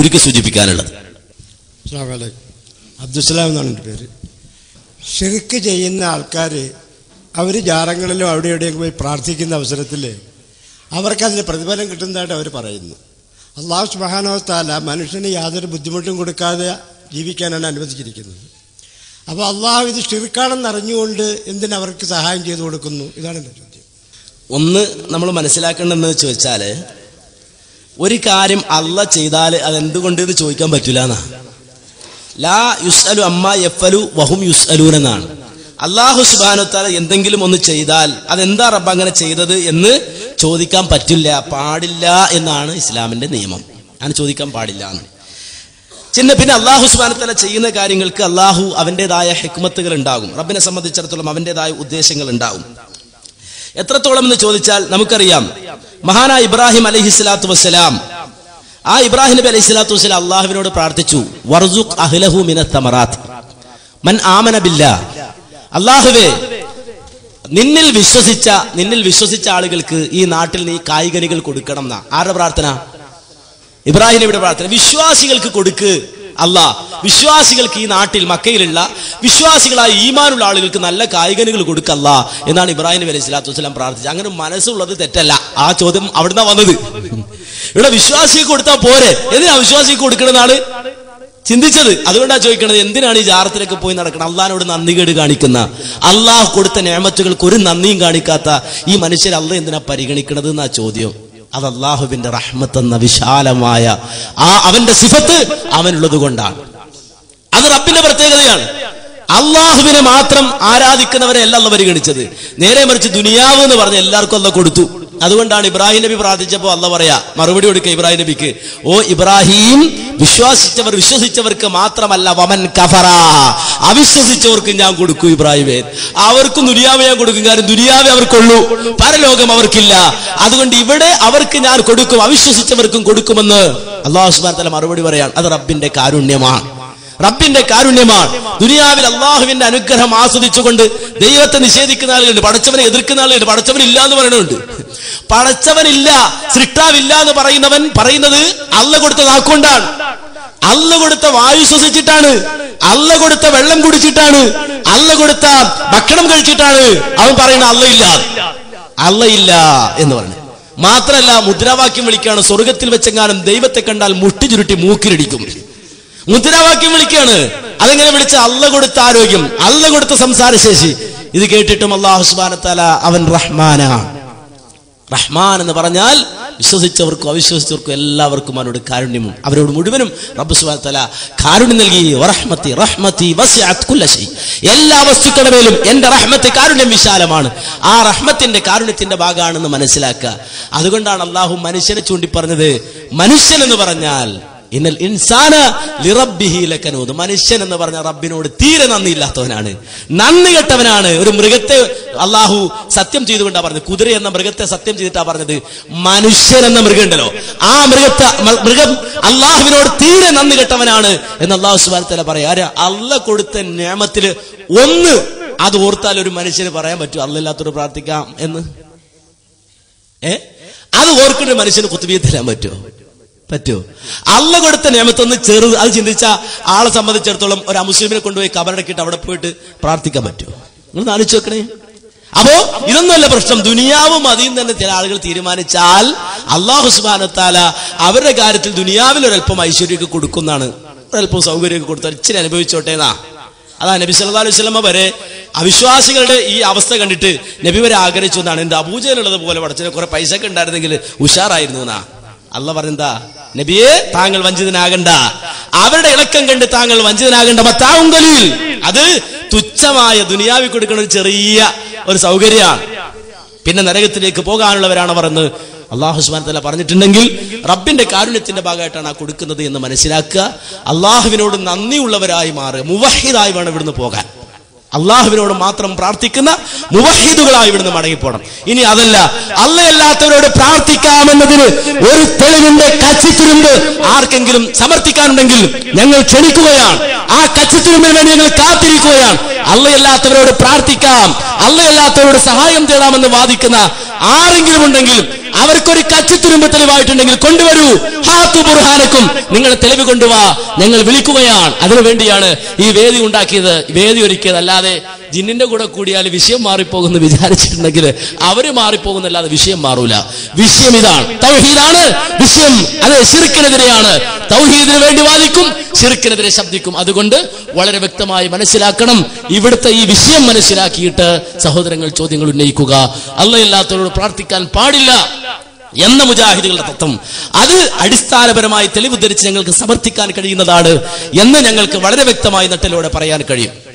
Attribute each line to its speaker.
Speaker 1: ചുരുക്കി സൂചിപ്പിക്കാനുള്ളത്.
Speaker 2: അബ്ദുസ്സലാം അബ്ദുസലാം എന്നാണ് എന്റെ പേര്. ഷിർക്ക് ചെയ്യുന്ന ആൾക്കാർ അവർ ജാറങ്ങളിലും അവിടെ എവിടെയൊക്കെ പോയി പ്രാർത്ഥിക്കുന്ന അവസരത്തിൽ അവർക്കതിന് പ്രതിഫലം കിട്ടുന്നതായിട്ട് അവർ പറയുന്നു. അള്ളാഹു സുബാനോത്താല മനുഷ്യന് യാതൊരു ബുദ്ധിമുട്ടും കൊടുക്കാതെ ജീവിക്കാനാണ് അനുവദിച്ചിരിക്കുന്നത്. അപ്പോൾ അള്ളാഹു ഇത് ഷിർക്കാണെന്ന് അറിഞ്ഞുകൊണ്ട് എന്തിനവർക്ക് സഹായം ചെയ്തു കൊടുക്കുന്നു? ഇതാണ് എന്റെ ചോദ്യം.
Speaker 1: ഒന്ന് നമ്മൾ മനസ്സിലാക്കേണ്ടതെന്ന് ചോദിച്ചാൽ ഒരു കാര്യം അല്ല ചെയ്താൽ അതെന്തുകൊണ്ട് എന്ന് ചോദിക്കാൻ പറ്റില്ല എന്നാ ലാ യുസ്അലു അമ്മ യഫലു വഹും യുസ്അലൂൻ എന്നാണ്. അള്ളാഹു സുബാനുത്താല എന്തെങ്കിലും ഒന്ന് ചെയ്താൽ അതെന്താ റബ്ബ് അങ്ങനെ ചെയ്തത് എന്ന് ചോദിക്കാൻ പറ്റില്ല പാടില്ല എന്നാണ് ഇസ്ലാമിന്റെ നിയമം. അങ്ങനെ ചോദിക്കാൻ പാടില്ല എന്ന് ചിന്ന പിന്നെ അള്ളാഹു സുബാനത്തല ചെയ്യുന്ന കാര്യങ്ങൾക്ക് അള്ളാഹു അവന്റെതായ ഹെക്മത്തുകൾ ഉണ്ടാകും. റബ്ബിനെ സംബന്ധിച്ചിടത്തോളം അവന്റെതായ ഉദ്ദേശങ്ങൾ ഉണ്ടാകും. എത്രത്തോളം എന്ന് ചോദിച്ചാൽ നമുക്കറിയാം മഹാനായ ഇബ്രാഹിം അലഹി സ്വലാത്തു വസ്സലാം. ആ ഇബ്രാഹിം നബി അലൈഹി സ്വലാത്തു വസ്സലാം അള്ളാഹുവിനോട് പ്രാർത്ഥിച്ചു വർസുഖ് അഹ്ലഹു മിന തമറാത്ത്. മൻ ആമന ബില്ല. അള്ളാഹുവേ നിന്നിൽ വിശ്വസിച്ച നിന്നിൽ വിശ്വസിച്ച ആളുകൾക്ക് ഈ നാട്ടിൽ നീ കായികനികൾ കൊടുക്കണം എന്നാ. ആരുടെ പ്രാർത്ഥന? ഇബ്രാഹിം നബിയുടെ പ്രാർത്ഥന. വിശ്വാസികൾക്ക് കൊടുക്ക്. അല്ല വിശ്വാസികൾക്ക് ഈ നാട്ടിൽ മക്കയിലുള്ള വിശ്വാസികളായ ഈമാനുള്ള ആളുകൾക്ക് നല്ല കായികനുകൾ കൊടുക്കല്ല എന്നാണ് ഇബ്രാഹിം നബി അലൈഹി സ്വലാത്തു പ്രാർത്ഥിച്ചത്. അങ്ങനെ മനസ്സുള്ളത് തെറ്റല്ല. ആ ചോദ്യം അവിടുന്ന് വന്നത്. ഇവിടെ വിശ്വാസിക്ക് കൊടുത്താൽ പോരെ? എന്തിനാ വിശ്വാസിക്ക് കൊടുക്കണമെന്നാണ് ചിന്തിച്ചത്. അതുകൊണ്ടാണ് ചോദിക്കണത് എന്തിനാണ് ഈ ജാറത്തിലൊക്കെ പോയി നടക്കണം അള്ളഹാനോട് നന്ദികേട് കാണിക്കുന്ന അള്ളാഹ് കൊടുത്ത നേമത്തുകൾക്ക് ഒരു നന്ദിയും കാണിക്കാത്ത ഈ മനുഷ്യർ അള്ള എന്തിനാ പരിഗണിക്കണത് എന്നാ ചോദ്യം. അത് അള്ളാഹുവിന്റെ റഹ്മത്ത് എന്ന വിശാലമായ ആ അവന്റെ സിഫത്ത് അവനുള്ളത് കൊണ്ടാണ്. അത് റബ്ബിന്റെ പ്രത്യേകതയാണ്. അള്ളാഹുവിനെ മാത്രം ആരാധിക്കുന്നവരെ അല്ല അല്ല പരിഗണിച്ചത്. നേരെ മറിച്ച് ദുനിയാവ് എന്ന് പറഞ്ഞ് എല്ലാവർക്കും അല്ല കൊടുത്തു. അതുകൊണ്ടാണ് ഇബ്രാഹിം നബി പ്രാർത്ഥിച്ചപ്പോ അല്ല പറയാ മറുപടി കൊടുക്കുക ഇബ്രാഹിം നബിക്ക്. ഓ ഇബ്രാഹിം വിശ്വസിച്ചവർ വിശ്വസിച്ചവർക്ക് മാത്രമല്ല വമൻ കഫറ. അവിശ്വസിച്ചവർക്ക് ഞാൻ കൊടുക്കും ഇബ്രാഹിമേ. അവർക്കും ദുരിയാവ് ഞാൻ കൊടുക്കും കാരണം ദുരിയാവ് അവർക്കുള്ളൂ. പരലോകം അവർക്കില്ല. അതുകൊണ്ട് ഇവിടെ അവർക്ക് ഞാൻ കൊടുക്കും അവിശ്വസിച്ചവർക്കും കൊടുക്കുമെന്ന് അള്ളാഹു സുബാൻ തല മറുപടി പറയാൻ. അത് റബ്ബിന്റെ കാരുണ്യമാണ്. റബ്ബിന്റെ കാരുണ്യമാണ്. ദുനിയാവിൽ അള്ളാഹുവിന്റെ അനുഗ്രഹം ആസ്വദിച്ചുകൊണ്ട് ദൈവത്തെ നിഷേധിക്കുന്ന ആളുകളുണ്ട്. പടച്ചവനെ എതിർക്കുന്ന ആളുകളുണ്ട്. പടച്ചവൻ ഇല്ല എന്ന് പറയുന്നുണ്ട് പടച്ചവനില്ല സൃഷ്ടാവില്ല എന്ന് പറയുന്നവൻ പറയുന്നത് അല്ല കൊടുത്ത നാക്കൊണ്ടാണ് അല്ല കൊടുത്ത വായു ശ്വസിച്ചിട്ടാണ്. അല്ല കൊടുത്ത വെള്ളം കുടിച്ചിട്ടാണ്. അല്ല കൊടുത്ത ഭക്ഷണം കഴിച്ചിട്ടാണ് അവൻ പറയുന്ന അല്ലയില്ല. അല്ലയില്ല എന്ന് പറഞ്ഞു മാത്രല്ല മുദ്രാവാക്യം വിളിക്കുകയാണ്. സ്വർഗത്തിൽ വെച്ചെങ്ങാനും ദൈവത്തെ കണ്ടാൽ മുട്ടി ചുരുട്ടി മൂക്കിലിടിക്കും. മുദ്രാവാക്യം വിളിക്കുകയാണ്. അതെങ്ങനെ വിളിച്ച അല്ല കൊടുത്ത ആരോഗ്യം അല്ല കൊടുത്ത സംസാരശേഷി? ഇത് കേട്ടിട്ടും അള്ളാഹു സുബാനത്താല അവൻ റഹ്മാനാണ് റഹ്മാൻ എന്ന് പറഞ്ഞാൽ വിശ്വസിച്ചവർക്കും അവിശ്വസിച്ചവർക്കും എല്ലാവർക്കും അവനോട് കാരുണ്യമും അവരോട് മുഴുവനും റബ്ബ് സുബാനത്തല കാരുണ്യം നൽകി. റഹ്മത്തി റഹ്മത്തി എല്ലാ വസ്തുക്കളുടെ മേലും എന്റെ റഹ്മത്ത് കാരുണ്യം വിശാലമാണ്. ആ റഹ്മത്തിന്റെ കാരുണ്യത്തിന്റെ ഭാഗമാണെന്ന് മനസ്സിലാക്കുക. അതുകൊണ്ടാണ് അള്ളാഹു മനുഷ്യനെ ചൂണ്ടി പറഞ്ഞത് മനുഷ്യൻ എന്ന് പറഞ്ഞാൽ ഇന്നൽ ഇൻസാന ലിറബ്ബിഹി ലക്കനൂദ്. മനുഷ്യൻ എന്ന് പറഞ്ഞ റബ്ബിനോട് തീരെ നന്ദിയില്ലാത്തവനാണ്. നന്ദി കെട്ടവനാണ്. ഒരു മൃഗത്തെ അള്ളാഹു സത്യം ചെയ്തുകൊണ്ടാ പറഞ്ഞത്. കുതിര എന്ന മൃഗത്തെ സത്യം ചെയ്തിട്ടാ പറഞ്ഞത്. മനുഷ്യൻ എന്ന മൃഗം ഉണ്ടല്ലോ ആ മൃഗത്തെ മൃഗം അള്ളാഹുവിനോട് തീരെ നന്ദി കെട്ടവനാണ് എന്ന് അള്ളാഹു സുബാനത്തല പറയാ. അല്ല കൊടുത്ത നിയമത്തിൽ ഒന്ന് അത് ഓർത്താൽ ഒരു മനുഷ്യന് പറയാൻ പറ്റും. അല്ലല്ലാത്തോട് പ്രാർത്ഥിക്കാം എന്ന്. ഏ? അത് ഓർക്കുന്ന മനുഷ്യന് കുത്തുബിയെ തരാൻ പറ്റുമോ? പറ്റുമോ അല്ല കൊടുത്ത നിയമത്തൊന്ന് ചെറുത് അത് ചിന്തിച്ച ആളെ സംബന്ധിച്ചിടത്തോളം ഒരു അമുസ്ലിമിനെ കൊണ്ടുപോയി കബറടക്കിയിട്ട് അവിടെ പോയിട്ട് പ്രാർത്ഥിക്കാൻ പറ്റുമോ നിങ്ങൾ ആലോചിച്ച് നോക്കണേ. അപ്പോ ഇതൊന്നുമല്ല പ്രശ്നം. ദുനിയാവും അതിൽ തന്നെ ചില ആളുകൾ തീരുമാനിച്ചാൽ അള്ളാഹു അവരുടെ കാര്യത്തിൽ ദുനിയാവിൽ ഒരല്പം ഐശ്വര്യമൊക്കെ കൊടുക്കുന്നതാണ്. ഒരല്പം സൗകര്യമൊക്കെ കൊടുത്താൽ ഇച്ചിരി അനുഭവിച്ചോട്ടെ അതാ നബി സല്ലല്ലാഹു അലൈഹി വരെ അവിശ്വാസികളുടെ ഈ അവസ്ഥ കണ്ടിട്ട് നബി വരെ ആഗ്രഹിച്ചു എന്നാണ്. എന്റെ അപൂജയിലുള്ളത് പോലെ പഠിച്ചത് കുറെ പൈസ ഒക്കെ ഉണ്ടായിരുന്നെങ്കിൽ ഉഷാറായിരുന്നു എന്നാ. അല്ല പറഞ്ഞെന്താ? നബിയെ താങ്കൾ വഞ്ചിതനാകണ്ട. അവരുടെ ഇളക്കം കണ്ട് താങ്കൾ വഞ്ചിതനാകണ്ട. മത്താവുങ്കലിൽ അത് തുച്ഛമായ ദുനിയാവി കൊടുക്കുന്ന ഒരു ചെറിയ ഒരു സൗകര്യമാണ് പിന്നെ നരകത്തിലേക്ക് പോകാനുള്ളവരാണ് പറഞ്ഞ് അള്ളാഹു സുബാൻ തല പറഞ്ഞിട്ടുണ്ടെങ്കിൽ റബ്ബിന്റെ കാരുണ്യത്തിന്റെ ഭാഗമായിട്ടാണ് ആ കൊടുക്കുന്നത് എന്ന് മനസ്സിലാക്കുക. അള്ളാഹുവിനോട് നന്ദിയുള്ളവരായി മാറുക. മുവഹിദായി വേണം ഇവിടുന്ന് പോകാൻ. അള്ളാഹുവിനോട് മാത്രം പ്രാർത്ഥിക്കുന്ന മുവഹീദുകളായി ഇവിടുന്ന് മടങ്ങിപ്പോണം. ഇനി അതല്ല അല്ലയല്ലാത്തവരോട് പ്രാർത്ഥിക്കാമെന്നതിന് ഒരു തെളിവിന്റെ കച്ചിത്തുരുമ്പ് ആർക്കെങ്കിലും സമർത്ഥിക്കാനുണ്ടെങ്കിൽ ഞങ്ങൾ ക്ഷണിക്കുകയാണ്. ആ കച്ചിത്തുരുമ്പിന് വേണ്ടി ഞങ്ങൾ കാത്തിരിക്കുകയാണ്. അല്ലയല്ലാത്തവരോട് പ്രാർത്ഥിക്കാം. അല്ലയല്ലാത്തവരോട് സഹായം തേടാമെന്ന് വാദിക്കുന്ന ആരെങ്കിലും ഉണ്ടെങ്കിൽ അവർക്കൊരു കച്ചിത്തുരുമ്പ് തെളിവായിട്ടുണ്ടെങ്കിൽ കൊണ്ടുവരൂ. ഹാത്തു ബുർഹാനക്കും. നിങ്ങൾ തെളിവ് കൊണ്ടുവാ. ഞങ്ങൾ വിളിക്കുകയാണ്. അതിനു വേണ്ടിയാണ് ഈ വേദി ഉണ്ടാക്കിയത്. വേദി ഒരുക്കിയത് അല്ലാതെ ജിന്നിന്റെ കൂടെ കൂടിയാൽ വിഷയം മാറിപ്പോകുന്ന വിചാരിച്ചിട്ടുണ്ടെങ്കിൽ അവർ മാറിപ്പോകുന്നല്ലാതെ വിഷയം മാറൂല. വിഷയം ഇതാണ്. തൗഹീദാണ്. വിഷയം അത് ശിർക്കിനെതിരെയാണ്. തൗഹീദിന് വേണ്ടി വാദിക്കും ശിർക്കിനെതിരെ ശബ്ദിക്കും. അതുകൊണ്ട് വളരെ വ്യക്തമായി മനസ്സിലാക്കണം. ഇവിടുത്തെ ഈ വിഷയം മനസ്സിലാക്കിയിട്ട് സഹോദരങ്ങൾ ചോദ്യങ്ങൾ ഉന്നയിക്കുക. അല്ലയില്ലാത്തവരോട് പ്രാർത്ഥിക്കാൻ പാടില്ല എന്ന മുജാഹിദികളുടെ തത്വം. അത് അടിസ്ഥാനപരമായി തെളിവ് ധരിച്ച് ഞങ്ങൾക്ക് സമർത്ഥിക്കാൻ കഴിയുന്നതാണ് എന്ന് ഞങ്ങൾക്ക് വളരെ വ്യക്തമായി നട്ടിലൂടെ പറയാൻ കഴിയും.